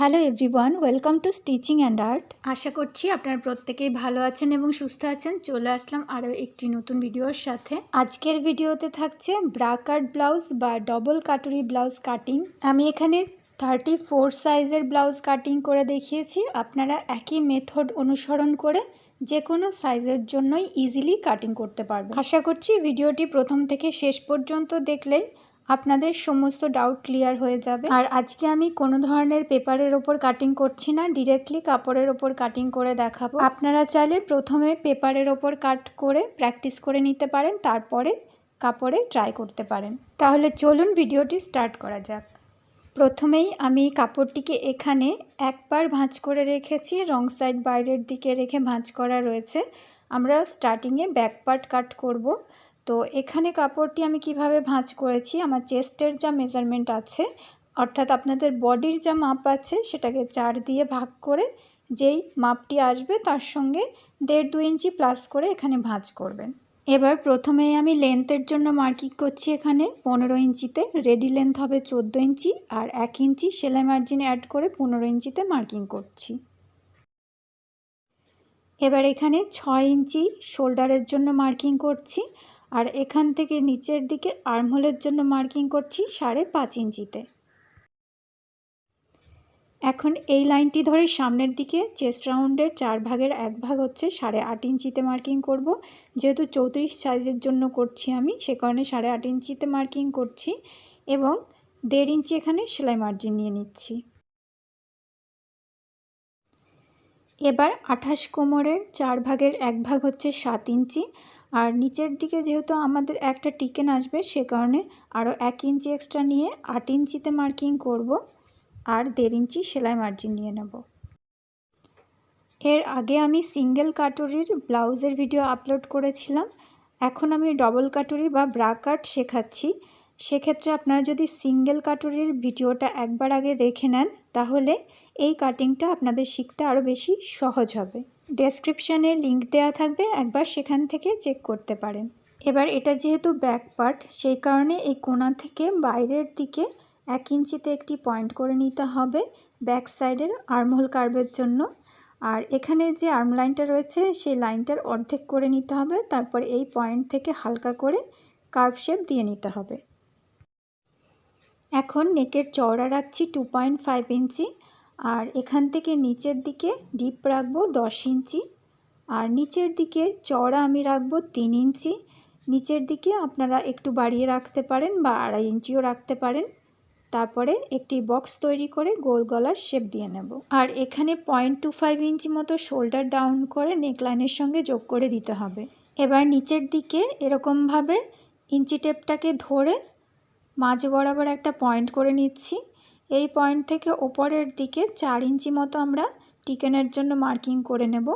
Hello everyone welcome to stitching and art আশা করছি আপনারা প্রত্যেকেই ভালো আছেন এবং সুস্থ আছেন। চলে আসলাম আরও একটি নতুন ভিডিওর সাথে। আজকের ভিডিওতে থাকছে ব্রা কাট ব্লাউজ বা ডবল কাটুরি ব্লাউজ কাটিং আমি এখানে থার্টি ফোর সাইজের ব্লাউজ কাটিং করে দেখিয়েছি। আপনারা একই মেথড অনুসরণ করে যে কোনো সাইজের জন্যই ইজিলি কাটিং করতে পারবেন। আশা করছি ভিডিওটি প্রথম থেকে শেষ পর্যন্ত দেখলেই আপনাদের সমস্ত ডাউট ক্লিয়ার হয়ে যাবে। আর আজকে আমি কোনো ধরনের পেপারের ওপর কাটিং করছি না ডিরেক্টলি কাপড়ের ওপর কাটিং করে দেখাবো। আপনারা চাইলে প্রথমে পেপারের ওপর কাট করে প্র্যাকটিস করে নিতে পারেন, তারপরে কাপড়ে ট্রাই করতে পারেন। তাহলে চলুন ভিডিওটি স্টার্ট করা যাক। প্রথমেই আমি কাপড়টিকে এখানে একবার ভাঁজ করে রেখেছি, রং সাইড বাইরের দিকে রেখে ভাঁজ করা রয়েছে। আমরা স্টার্টিংয়ে ব্যাক পার্ট কাট করব। তো এখানে কাপড়টি আমি কীভাবে ভাঁজ করেছি? আমার চেস্টের যা মেজারমেন্ট আছে, অর্থাৎ আপনাদের বডির যা মাপ আছে, সেটাকে চার দিয়ে ভাগ করে যেই মাপটি আসবে, তার সঙ্গে দেড় দু ইঞ্চি প্লাস করে এখানে ভাঁজ করবেন। এবার প্রথমেই আমি লেন্থের জন্য মার্কিং করছি এখানে। পনেরো ইঞ্চিতে রেডি লেন্থ হবে চোদ্দ ইঞ্চি, আর এক ইঞ্চি সেলাই মার্জিন অ্যাড করে পনেরো ইঞ্চিতে মার্কিং করছি। এবার এখানে ছয় ইঞ্চি শোল্ডারের জন্য মার্কিং করছি। আর এখান থেকে নিচের দিকে আর্মহোলের জন্য মার্কিং করছি সাড়ে পাঁচ ইঞ্চিতে। এখন এই লাইনটি ধরে সামনের দিকে, চেস্ট রাউন্ডের চার ভাগের এক ভাগ হচ্ছে সাড়ে আট ইঞ্চিতে মার্কিং করব। যেহেতু চৌত্রিশ সাইজের জন্য করছি আমি, সে কারণে সাড়ে আট ইঞ্চিতে মার্কিং করছি এবং দেড় ইঞ্চি এখানে সেলাই মার্জিন নিয়ে নিচ্ছি। এবার আঠাশ কোমরের চার ভাগের এক ভাগ হচ্ছে সাত ইঞ্চি। আর নিচের দিকে যেহেতু আমাদের একটা টিকেন আসবে, সে কারণে আরও এক ইঞ্চি এক্সট্রা নিয়ে আট ইঞ্চিতে মার্কিং করব আর দেড় ইঞ্চি সেলাই মার্জিন নিয়ে নেব। এর আগে আমি সিঙ্গেল কাটুরির ব্লাউজের ভিডিও আপলোড করেছিলাম। এখন আমি ডবল কাটুরি বা ব্রা কাট শেখাচ্ছি। সেক্ষেত্রে আপনারা যদি সিঙ্গেল কাটুরির ভিডিওটা একবার আগে দেখে নেন, তাহলে এই কাটিংটা আপনাদের শিখতে আরও বেশি সহজ হবে। ডেসক্রিপশানে লিঙ্ক দেওয়া থাকবে, একবার সেখান থেকে চেক করতে পারেন। এবার এটা যেহেতু ব্যাক পার্ট সেই কারণে এই কোনা থেকে বাইরের দিকে এক ইঞ্চিতে একটি পয়েন্ট করে নিতে হবে ব্যাক সাইডের আর্মহোল কার্ভের জন্য। আর এখানে যে আর্ম লাইনটা রয়েছে, সেই লাইনটার অর্ধেক করে নিতে হবে, তারপর এই পয়েন্ট থেকে হালকা করে কার্ভ শেপ দিয়ে নিতে হবে। এখন নেকের চওড়া রাখছি টু পয়েন্ট ফাইভ ইঞ্চি আর এখান থেকে নিচের দিকে ডিপ রাখব দশ ইঞ্চি। আর নিচের দিকে চওড়া আমি রাখব তিন ইঞ্চি। নিচের দিকে আপনারা একটু বাড়িয়ে রাখতে পারেন বা আড়াই ইঞ্চিও রাখতে পারেন। তারপরে একটি বক্স তৈরি করে গোল গলার শেপ দিয়ে নেব। আর এখানে পয়েন্ট টু ফাইভ ইঞ্চি মতো শোল্ডার ডাউন করে নেকলাইনের সঙ্গে যোগ করে দিতে হবে। এবার নিচের দিকে এরকমভাবে ইঞ্চি টেপটাকে ধরে মাঝ বরাবর একটা পয়েন্ট করে নিচ্ছি। এই পয়েন্ট থেকে ওপরের দিকে চার ইঞ্চি মতো আমরা টিকেনের জন্য মার্কিং করে নেব।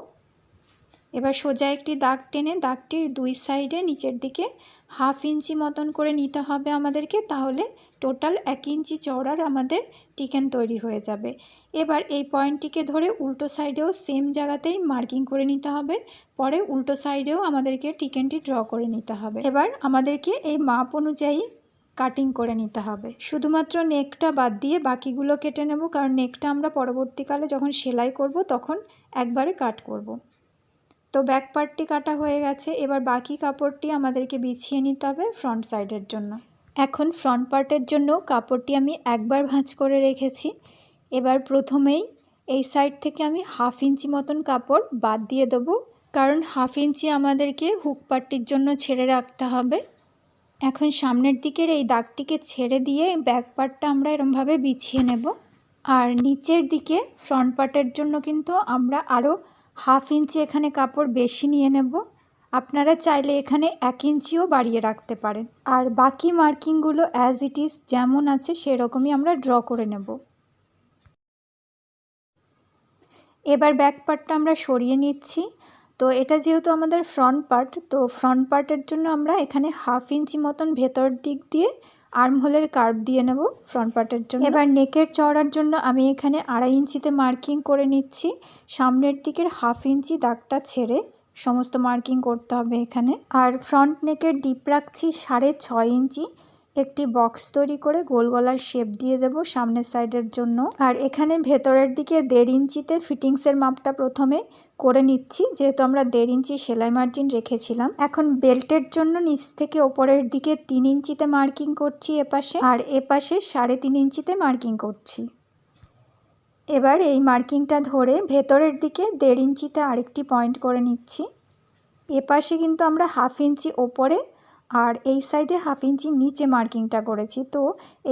এবার সোজা একটি দাগ টেনে দাগটির দুই সাইডে নিচের দিকে হাফ ইঞ্চি মতন করে নিতে হবে আমাদেরকে, তাহলে টোটাল এক ইঞ্চি চওড়ার আমাদের টিকেন তৈরি হয়ে যাবে। এবার এই পয়েন্টটিকে ধরে উল্টো সাইডেও সেম জায়গাতেই মার্কিং করে নিতে হবে, পরে উল্টো সাইডেও আমাদেরকে টিকেনটি ড্র করে নিতে হবে। এবার আমাদেরকে এই মাপ অনুযায়ী কাটিং করে নিতে হবে। শুধুমাত্র নেকটা বাদ দিয়ে বাকিগুলো কেটে নেব, কারণ নেকটা আমরা পরবর্তীকালে যখন সেলাই করব তখন একবারে কাট করব। তো ব্যাক পার্টটি কাটা হয়ে গেছে, এবার বাকি কাপড়টি আমাদেরকে বিছিয়ে নিতে হবে ফ্রন্ট সাইডের জন্য। এখন ফ্রন্ট পার্টের জন্য কাপড়টি আমি একবার ভাঁজ করে রেখেছি। এবার প্রথমেই এই সাইড থেকে আমি হাফ ইঞ্চি মতন কাপড় বাদ দিয়ে দেবো, কারণ হাফ ইঞ্চি আমাদেরকে হুক পার্টির জন্য ছেড়ে রাখতে হবে। এখন সামনের দিকের এই দাগটিকে ছেড়ে দিয়ে ব্যাক পার্টটা আমরা এরমভাবে বিছিয়ে নেব। আর নিচের দিকে ফ্রন্ট পার্টের জন্য কিন্তু আমরা আরও হাফ ইঞ্চি এখানে কাপড় বেশি নিয়ে নেব। আপনারা চাইলে এখানে এক ইঞ্চিও বাড়িয়ে রাখতে পারেন। আর বাকি মার্কিংগুলো অ্যাজ ইট ইজ যেমন আছে সেরকমই আমরা ড্র করে নেব। এবার ব্যাক পার্টটা আমরা সরিয়ে নিচ্ছি। তো এটা যেহেতু আমাদের ফ্রন্ট পার্ট তো ফ্রন্ট পার্টের জন্য আমরা এখানে হাফ ইঞ্চি মতন ভেতর দিক দিয়ে আর্মহোলের কার্ভ দিয়ে নেব ফ্রন্ট পার্টের জন্য। এবার নেকের চড়ার জন্য আমি এখানে আড়াই ইঞ্চিতে মার্কিং করে নিচ্ছি। সামনের দিকের হাফ ইঞ্চি দাগটা ছেড়ে সমস্ত মার্কিং করতে হবে এখানে। আর ফ্রন্ট নেকের ডিপ রাখছি সাড়ে ছয় ইঞ্চি। একটি বক্স তৈরি করে গোল গলার শেপ দিয়ে দেব সামনের সাইডের জন্য। আর এখানে ভেতরের দিকে দেড় ইঞ্চিতে ফিটিংসের মাপটা প্রথমে করে নিচ্ছি। যেহেতু আমরা দেড় ইঞ্চি সেলাই মার্জিন রেখেছিলাম। এখন বেল্টের জন্য নিচ থেকে ওপরের দিকে তিন ইঞ্চিতে মার্কিং করছি এপাশে। আর এপাশে সাড়ে তিন ইঞ্চিতে মার্কিং করছি। এবার এই মার্কিংটা ধরে ভেতরের দিকে দেড় ইঞ্চিতে আরেকটি পয়েন্ট করে নিচ্ছি। এপাশে কিন্তু আমরা হাফ ইঞ্চি ওপরে আর এই সাইডে হাফ ইঞ্চি নিচে মার্কিংটা করেছি। তো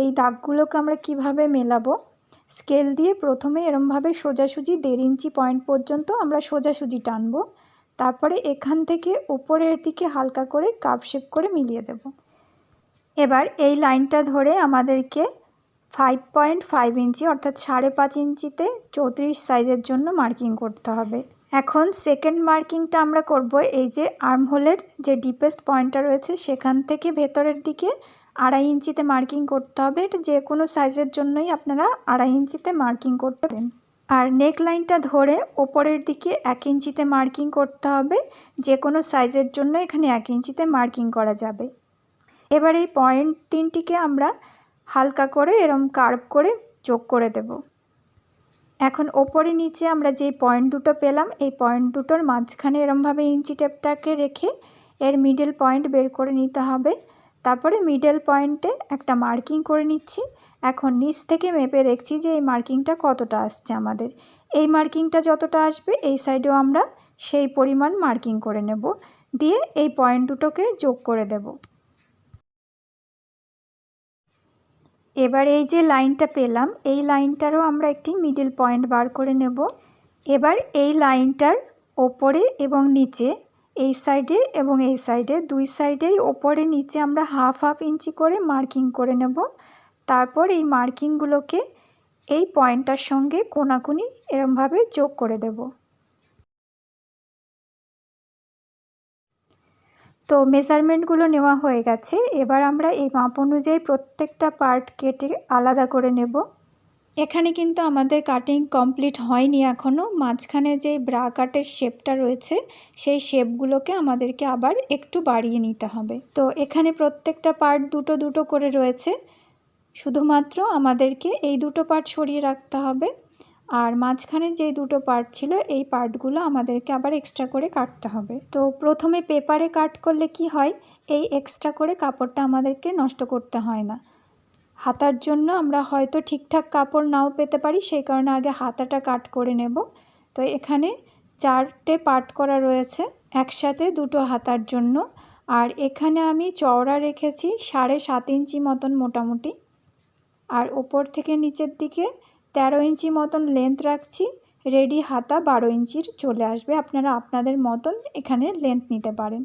এই দাগগুলোকে আমরা কীভাবে মেলাবো? স্কেল দিয়ে প্রথমে এরমভাবে সোজাসুজি দেড় ইঞ্চি পয়েন্ট পর্যন্ত আমরা সোজাসুজি টানবো। তারপরে এখান থেকে ওপরের দিকে হালকা করে কাপ শেপ করে মিলিয়ে দেব। এবার এই লাইনটা ধরে আমাদেরকে ফাইভ পয়েন্ট ফাইভ ইঞ্চি অর্থাৎ সাড়ে পাঁচ ইঞ্চিতে চৌত্রিশ সাইজের জন্য মার্কিং করতে হবে। এখন সেকেন্ড মার্কিংটা আমরা করব এই যে আর্মহোলের যে ডিপেস্ট পয়েন্টটা রয়েছে সেখান থেকে ভেতরের দিকে আড়াই ইঞ্চিতে মার্কিং করতে হবে। এটা যে কোনো সাইজের জন্যই আপনারা আড়াই ইঞ্চিতে মার্কিং করতে পারেন। আর নেক লাইনটা ধরে ওপরের দিকে এক ইঞ্চিতে মার্কিং করতে হবে। যে কোনো সাইজের জন্য এখানে এক ইঞ্চিতে মার্কিং করা যাবে। এবার এই পয়েন্ট তিনটিকে আমরা হালকা করে এরম কার্ভ করে যোগ করে দেব। এখন ওপরে নিচে আমরা যে পয়েন্ট দুটো পেলাম, এই পয়েন্ট দুটোর মাঝখানে এরমভাবে ইঞ্চি টেপটাকে রেখে এর মিডল পয়েন্ট বের করে নিতে হবে। তারপরে মিডল পয়েন্টে একটা মার্কিং করে নিচ্ছি। এখন নিচ থেকে মেপে দেখছি যে এই মার্কিংটা কতটা আসছে আমাদের। এই মার্কিংটা যতটা আসবে, এই সাইডেও আমরা সেই পরিমাণ মার্কিং করে নেব। দিয়ে এই পয়েন্ট দুটোকে যোগ করে দেব। এবার এই যে লাইনটা পেলাম, এই লাইনটারও আমরা একটি মিডল পয়েন্ট বার করে নেব। এবার এই লাইনটার ওপরে এবং নিচে এই সাইডে এবং এই সাইডে দুই সাইডেই ওপরে নিচে আমরা হাফ হাফ ইঞ্চি করে মার্কিং করে নেব। তারপর এই মার্কিংগুলোকে এই পয়েন্টটার সঙ্গে কোনাকুনি এরমভাবে যোগ করে দেব। তো মেজারমেন্টগুলো নেওয়া হয়ে গেছে। এবার আমরা এই মাপ অনুযায়ী প্রত্যেকটা পার্ট কেটে আলাদা করে নেব। এখানে কিন্তু আমাদের কাটিং কমপ্লিট হয়নি এখনও মাঝখানে যে ব্রা কাটের শেপটা রয়েছে, সেই শেপগুলোকে আমাদেরকে আবার একটু বাড়িয়ে নিতে হবে। তো এখানে প্রত্যেকটা পার্ট দুটো দুটো করে রয়েছে। শুধুমাত্র আমাদেরকে এই দুটো পার্ট সরিয়ে রাখতে হবে। আর মাঝখানে যে দুটো পার্ট ছিল, এই পার্টগুলো আমাদেরকে আবার এক্সট্রা করে কাটতে হবে। তো প্রথমে পেপারে কাট করলে কি হয়? এই এক্সট্রা করে কাপড়টা আমাদেরকে নষ্ট করতে হয় না। হাতার জন্য আমরা হয়তো ঠিকঠাক কাপড় নাও পেতে পারি, সেই কারণে আগে হাতাটা কাট করে নেব। তো এখানে চারটে পার্ট করা রয়েছে, একসাথে দুটো হাতার জন্য। আর এখানে আমি চওড়া রেখেছি সাড়ে সাত ইঞ্চি মতন মোটামুটি। আর ওপর থেকে নিচের দিকে তেরো ইঞ্চি মতন লেন্থ রাখছি রেডি হাতা বারো ইঞ্চির চলে আসবে। আপনারা আপনাদের মতন এখানে লেন্থ নিতে পারেন।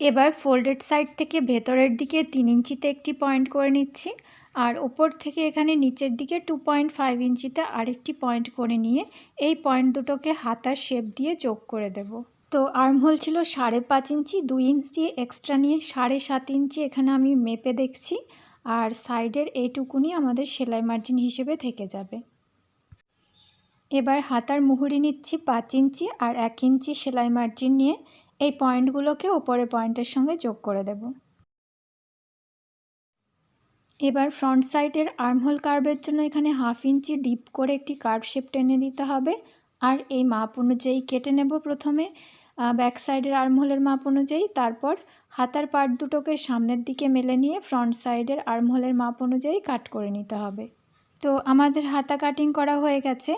এবার ফোল্ডেড সাইড থেকে ভেতরের দিকে তিন ইঞ্চিতে একটি পয়েন্ট করে নিচ্ছি, আর ওপর থেকে এখানে নিচের দিকে টু পয়েন্ট ফাইভ ইঞ্চিতে আরেকটি পয়েন্ট করে নিয়ে এই পয়েন্ট দুটোকে হাতার শেপ দিয়ে যোগ করে দেব। তো আর্মহোল ছিল সাড়ে পাঁচ ইঞ্চি, দুই ইঞ্চি এক্সট্রা নিয়ে সাড়ে সাত ইঞ্চি এখানে আমি মেপে দেখছি, আর সাইডের এইটুকুনি আমাদের সেলাই মার্জিন হিসেবে থেকে যাবে। এবার হাতার মুহুরি নিচ্ছি পাঁচ ইঞ্চি, আর এক ইঞ্চি সেলাই মার্জিন নিয়ে এই পয়েন্টগুলোকে ওপরের পয়েন্টের সঙ্গে যোগ করে দেব। এবার ফ্রন্ট সাইডের আর্মহোল কার্ভের জন্য এখানে হাফ ইঞ্চি ডিপ করে একটি কার্ভ শেপ টেনে দিতে হবে। আর এই মাপ অনুযায়ী কেটে নেব প্রথমে ব্যাক সাইডের আর্মহোলের মাপ অনুযায়ী। তারপর হাতার পার্ট দুটোকে সামনের দিকে মেলে নিয়ে ফ্রন্ট সাইডের আর্মহোলের মাপ অনুযায়ী কাট করে নিতে হবে। তো আমাদের হাতা কাটিং করা হয়ে গেছে।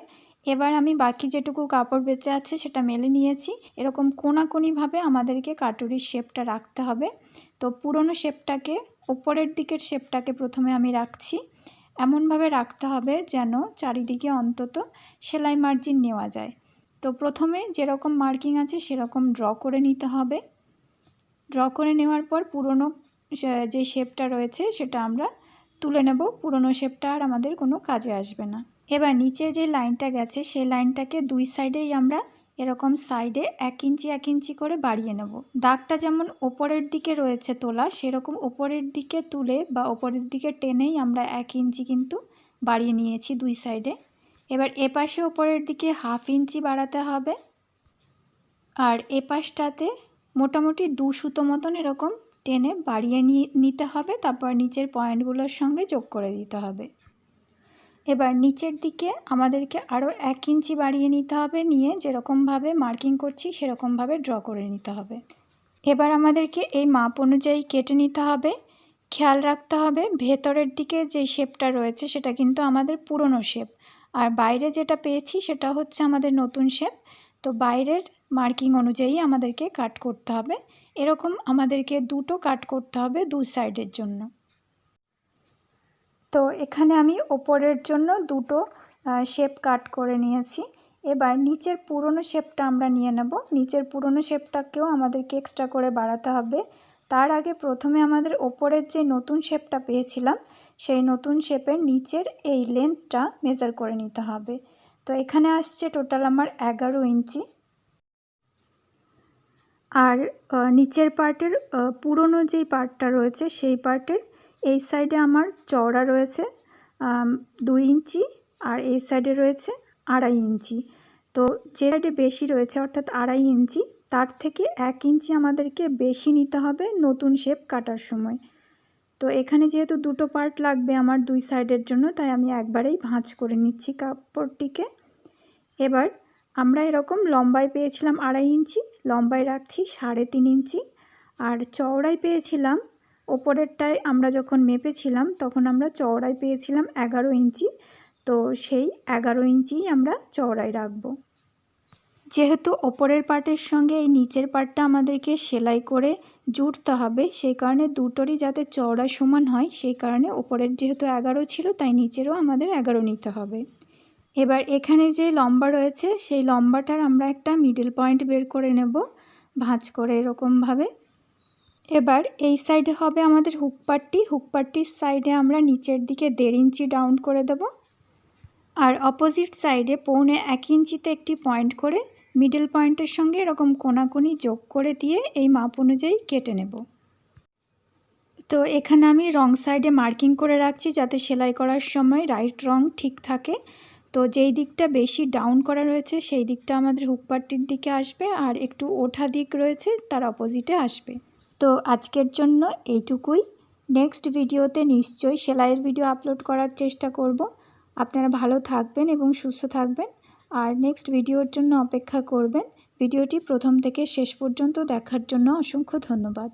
এবার আমি বাকি যেটুকু কাপড় বেঁচে আছে সেটা মেলে নিয়েছি। এরকম কোনাকুনিভাবে আমাদেরকে কাটুরির শেপটা রাখতে হবে। তো পুরনো শেপটাকে, ওপরের দিকের শেপটাকে প্রথমে আমি রাখছি। এমনভাবে রাখতে হবে যেন চারিদিকে অন্তত সেলাই মার্জিন নেওয়া যায়। তো প্রথমে যেরকম মার্কিং আছে সেরকম ড্র করে নিতে হবে। ড্র করে নেওয়ার পর পুরনো যে শেপটা রয়েছে সেটা আমরা তুলে নেব। পুরনো শেপটা আর আমাদের কোনো কাজে আসবে না। এবার নিচের যে লাইনটা গেছে, সেই লাইনটাকে দুই সাইডেই আমরা এরকম সাইডে এক ইঞ্চি এক ইঞ্চি করে বাড়িয়ে নেব। দাগটা যেমন ওপরের দিকে রয়েছে তোলা, সেরকম ওপরের দিকে তুলে বা ওপরের দিকে টেনেই আমরা এক ইঞ্চি কিন্তু বাড়িয়ে নিয়েছি দুই সাইডে। এবার এপাশে ওপরের দিকে হাফ ইঞ্চি বাড়াতে হবে। আর এপাশটাতে মোটামুটি দু সুতো মতন এরকম টেনে বাড়িয়ে নিতে হবে, তারপর নিচের পয়েন্টগুলোর সঙ্গে যোগ করে দিতে হবে। এবার নিচের দিকে আমাদেরকে আরও এক ইঞ্চি বাড়িয়ে নিতে হবে, নিয়ে যেরকমভাবে মার্কিং করছি সেরকমভাবে ড্র করে নিতে হবে। এবার আমাদেরকে এই মাপ অনুযায়ী কেটে নিতে হবে। খেয়াল রাখতে হবে, ভেতরের দিকে যে শেপটা রয়েছে সেটা কিন্তু আমাদের পুরনো শেপ। আর বাইরে যেটা পেয়েছি সেটা হচ্ছে আমাদের নতুন শেপ। তো বাইরের মার্কিং অনুযায়ী আমাদেরকে কাট করতে হবে। এরকম আমাদেরকে দুটো কাট করতে হবে দু সাইডের জন্য। তো এখানে আমি ওপরের জন্য দুটো শেপ কাট করে নিয়েছি। এবার নিচের পুরনো শেপটা আমরা নিয়ে নেব। নিচের পুরনো শেপটাকেও আমাদেরকে এক্সট্রা করে বাড়াতে হবে। তার আগে প্রথমে আমাদের ওপরের যে নতুন শেপটা পেয়েছিলাম, সেই নতুন শেপের নিচের এই লেন্থটা মেজার করে নিতে হবে। তো এখানে আসছে টোটাল আমার এগারো ইঞ্চি। আর নিচের পার্টের পুরনো যেই পার্টটা রয়েছে, সেই পার্টের এই সাইডে আমার চওড়া রয়েছে দুই ইঞ্চি আর এই সাইডে রয়েছে আড়াই ইঞ্চি। তো যে সাইডে বেশি রয়েছে, অর্থাৎ আড়াই ইঞ্চি, তার থেকে এক ইঞ্চি আমাদেরকে বেশি নিতে হবে নতুন শেপ কাটার সময়। তো এখানে যেহেতু দুটো পার্ট লাগবে আমার দুই সাইডের জন্য, তাই আমি একবারেই ভাঁজ করে নিচ্ছি কাপড়টিকে। এবার আমরা এরকম লম্বায় পেয়েছিলাম আড়াই ইঞ্চি, লম্বায় রাখছি সাড়ে তিন ইঞ্চি, আর চওড়ায় পেয়েছিলাম ওপরেরটায় আমরা যখন মেপেছিলাম, তখন আমরা চওড়ায় পেয়েছিলাম এগারো ইঞ্চি। তো সেই এগারো ইঞ্চি আমরা চওড়ায় রাখব। যেহেতু ওপরের পার্টের সঙ্গে এই নিচের পার্টটা আমাদেরকে সেলাই করে জুড়তে হবে, সেই কারণে দুটোরই যাতে চওড়া সমান হয়, সেই কারণে ওপরের যেহেতু এগারো ছিল, তাই নিচেরও আমাদের এগারো নিতে হবে। এবার এখানে যে লম্বা রয়েছে, সেই লম্বাটার আমরা একটা মিডল পয়েন্ট বের করে নেব, ভাঁজ করে এরকমভাবে। এবার এই সাইডে হবে আমাদের হুকপাট্টি হুকপাট্টির সাইডে আমরা নিচের দিকে দেড় ইঞ্চি ডাউন করে দেব। আর অপোজিট সাইডে পৌনে এক ইঞ্চিতে একটি পয়েন্ট করে মিডল পয়েন্টের সঙ্গে এরকম কোনাকুনি যোগ করে দিয়ে এই মাপ অনুযায়ী কেটে নেব। তো এখানে আমি রং সাইডে মার্কিং করে রাখছি যাতে সেলাই করার সময় রাইট রং ঠিক থাকে। তো যেই দিকটা বেশি ডাউন করা রয়েছে সেই দিকটা আমাদের হুকপাট্টির দিকে আসবে আর একটু ওঠা দিক রয়েছে তার অপোজিটে আসবে। তো আজকের জন্য এইটুকুই। নেক্সট ভিডিওতে নিশ্চয়ই সেলাইয়ের ভিডিও আপলোড করার চেষ্টা করব। আপনারা ভালো থাকবেন এবং সুস্থ থাকবেন। আর নেক্সট ভিডিওর জন্য অপেক্ষা করবেন। ভিডিওটি প্রথম থেকে শেষ পর্যন্ত দেখার জন্য অসংখ্য ধন্যবাদ।